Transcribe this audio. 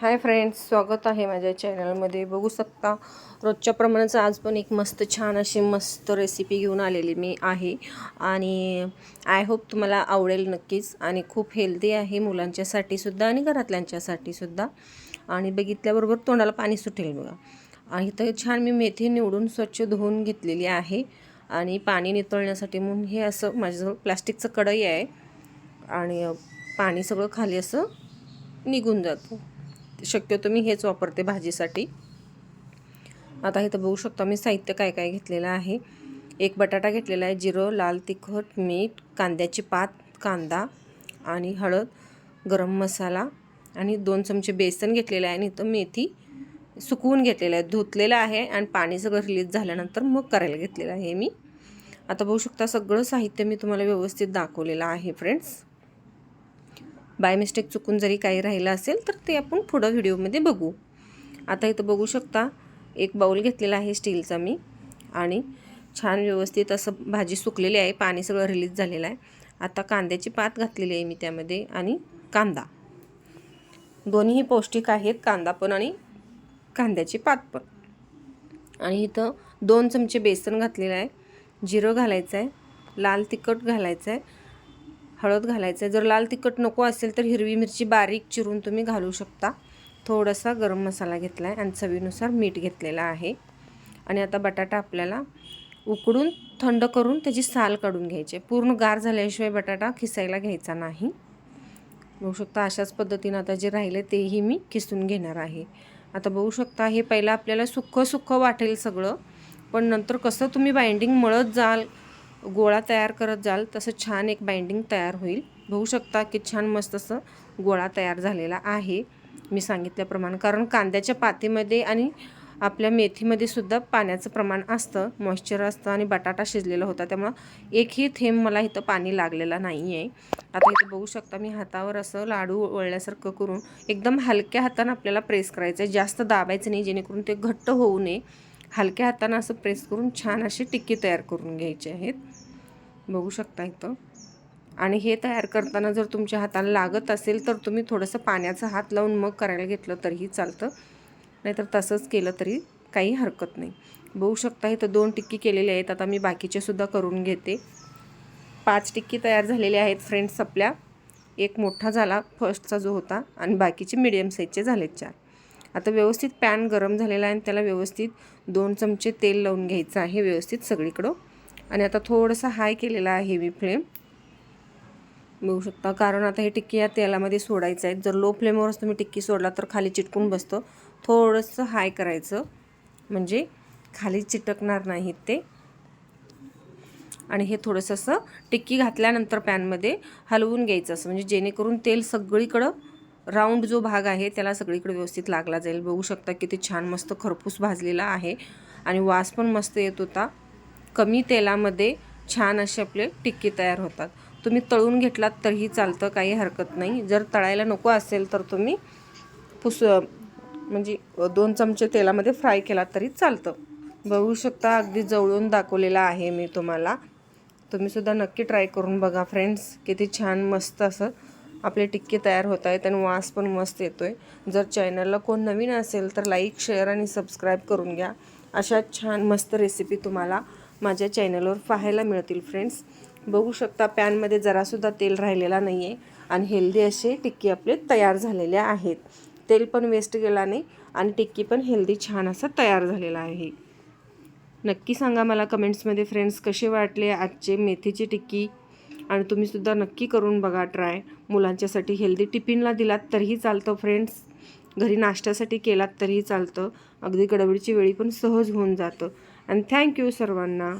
Hi friends स्वागत आहे माझ्या चॅनलमध्ये. बघू शकता रोजच्या प्रमाणेच आज पण एक मस्त छान अशी मस्त रेसिपी घेऊन आलेली मी आहे. आणि आय होप तुम्हाला आवडेल नक्कीच. आणि खूप हेल्दी आहे मुलांच्यासाठी सुद्धा आणि घरातल्यांच्यासाठी सुद्धा. आणि बघितल्याबरोबर तोंडाला पाणी सुटेल बघा. आणि तर छान मी मेथी निवडून स्वच्छ धुवून घेतलेली आहे. आणि पाणी नितळण्यासाठी म्हणून हे असं माझ्याजवळ प्लास्टिकचं कढई आहे. आणि पाणी सगळं खाली असं निघून जातं. शक्यतो मी हेच वापरते भाजीसाठी. आता इथं बघू शकता मी साहित्य काय काय घेतलेलं आहे. एक बटाटा घेतलेला आहे जिरं लाल तिखट मीठ कांद्याची पात कांदा आणि हळद गरम मसाला आणि दोन चमचे बेसन घेतलेलं आहे आणि इथं मेथी सुकवून घेतलेलं आहे. धुतलेलं आहे आणि पाणी सगळं रिलीज झाल्यानंतर मग करायला घेतलेलं आहे मी. आता बघू शकता सगळं साहित्य मी तुम्हाला व्यवस्थित दाखवलेलं आहे फ्रेंड्स बाय मिस्टेक चुकून जरी काही राहिलं असेल तर ते आपण पुढं व्हिडिओमध्ये बघू. आता इथं बघू शकता एक बाऊल घेतलेला आहे स्टीलचा मी. आणि छान व्यवस्थित असं भाजी सुकलेली आहे पाणी सगळं रिलीज झालेलं आहे. आता कांद्याची पात घातलेली आहे मी त्यामध्ये आणि कांदा. दोन्हीही पौष्टिक आहेत कांदा पण आणि कांद्याची पात पण. आणि इथं दोन चमचे बेसन घातलेलं आहे. जिरं घालायचं आहे लाल तिखट घालायचं आहे. हळद घालायचं आहे. जर लाल तिखट नको असेल तर हिरवी मिरची बारीक चिरून तुम्ही घालू शकता. थोडासा गरम मसाला घेतला आहे आणि चवीनुसार मीठ घेतलेला आहे. आणि आता बटाटा आपल्याला उकडून थंड करून त्याची साल काढून घ्यायची पूर्ण गार झाल्याशिवाय बटाटा खिसायला घ्यायचा नाही. बघू शकता अशाच पद्धतीनं आता जे राहिले तेही मी किसून घेणार आहे. आता बघू शकता हे पहिलं आपल्याला सुक्खं सुक्खं वाटेल सगळं. पण नंतर कसं तुम्ही बाइंडिंग मळत जाल गोळा तयार करत जाल तसं छान एक बाइंडिंग तयार होईल. बघू शकता की छान मस्त असं गोळा तयार झालेला आहे. मी सांगितल्याप्रमाणे कारण कांद्याच्या पातीमध्ये आणि आपल्या मेथीमध्ये सुद्धा पाण्याचं प्रमाण असतं मॉइश्चर असतं आणि बटाटा शिजलेला होता त्यामुळं एकही थेंब मला इथं पाणी लागलेलं नाही आहे आता इथं बघू शकता मी हातावर असं लाडू वळल्यासारखं करून एकदम हलक्या हातानं आपल्याला प्रेस करायचं आहे जास्त दाबायचं नाही जेणेकरून ते घट्ट होऊ नये. हलक्या हातानं असं प्रेस करून छान अशी टिक्की तयार करून घ्यायची आहेत. बघू शकता इथं. आणि हे तयार करताना जर तुमच्या हाताला लागत असेल तर तुम्ही थोडंसं पाण्याचा हात लावून मग करायला घेतलं तरीही चालतं. नाहीतर तसंच केलं तरी काही हरकत नाही. बघू शकता इथं दोन टिक्की केलेल्या आहेत. आता मी बाकीचे सुद्धा करून घेते. पाच टिक्की तयार झालेल्या आहेत फ्रेंड्स आपल्या. एक मोठा झाला फर्स्टचा जो होता आणि बाकीचे मिडियम साईजचे झालेत चार. आता व्यवस्थित पॅन गरम झालेला आहे आणि त्याला व्यवस्थित दोन चमचे तेल लावून घ्यायचं आहे. व्यवस्थित सगळीकडं आणि आता थोडंसं हाय केलेला आहे मी फ्लेम बघू शकता कारण आता हे टिक्की या तेलामध्ये सोडायचं आहे. जर लो फ्लेमवरच तुम्ही टिक्की सोडला तर खाली चिटकून बसतं. थोडंसं हाय करायचं. म्हणजे खाली चिटकणार नाहीत ते. आणि हे थोडंसं असं टिक्की घातल्यानंतर पॅनमध्ये हलवून घ्यायचं असं. म्हणजे जेणेकरून तेल सगळीकडं राऊंड जो भाग आहे त्याला सगळीकडे व्यवस्थित लागला जाईल. बघू शकता किती छान मस्त खरपूस भाजलेला आहे. आणि वास पण मस्त येत होता. कमी तेलामध्ये छान असे आपले टिक्की तयार होतात. तुम्ही तळून घेतलात तरीही चालतं काही हरकत नाही. जर तळायला नको असेल तर तुम्ही पुस म्हणजे दोन चमचे तेलामध्ये फ्राय केलात तरी चालतं. बघू शकता अगदी जवळून दाखवलेला आहे मी तुम्हाला. तुम्हीसुद्धा नक्की ट्राय करून बघा फ्रेंड्स. किती छान मस्त असं आपले टिक्के तयार होत आहेत आणि वास पण मस्त येतो आहे जर चॅनलला कोण नवीन असेल तर लाईक शेअर आणि सबस्क्राईब करून घ्या. अशा छान मस्त रेसिपी तुम्हाला माझ्या चॅनलवर पाहायला मिळतील फ्रेंड्स बघू शकता पॅनमध्ये जरासुद्धा तेल राहिलेला नाही आहे आणि हेल्दी असे टिक्की आपले तयार झालेले आहेत. तेल पण वेस्ट गेला नाही आणि टिक्की पण हेल्दी छान असा तयार झालेला आहे. नक्की सांगा मला कमेंट्समध्ये फ्रेंड्स कसे वाटले आजचे मेथीची टिक्की? आणि तुम्हीसुद्धा नक्की करून बघा ट्राय मुलांच्यासाठी हेल्दी टिफिनला दिलात तरीही चालतं फ्रेंड्स घरी नाश्त्यासाठी केलात तरीही चालतं. अगदी गडबडीची वेळी पण सहज होऊन जातं. आणि थँक्यू सर्वांना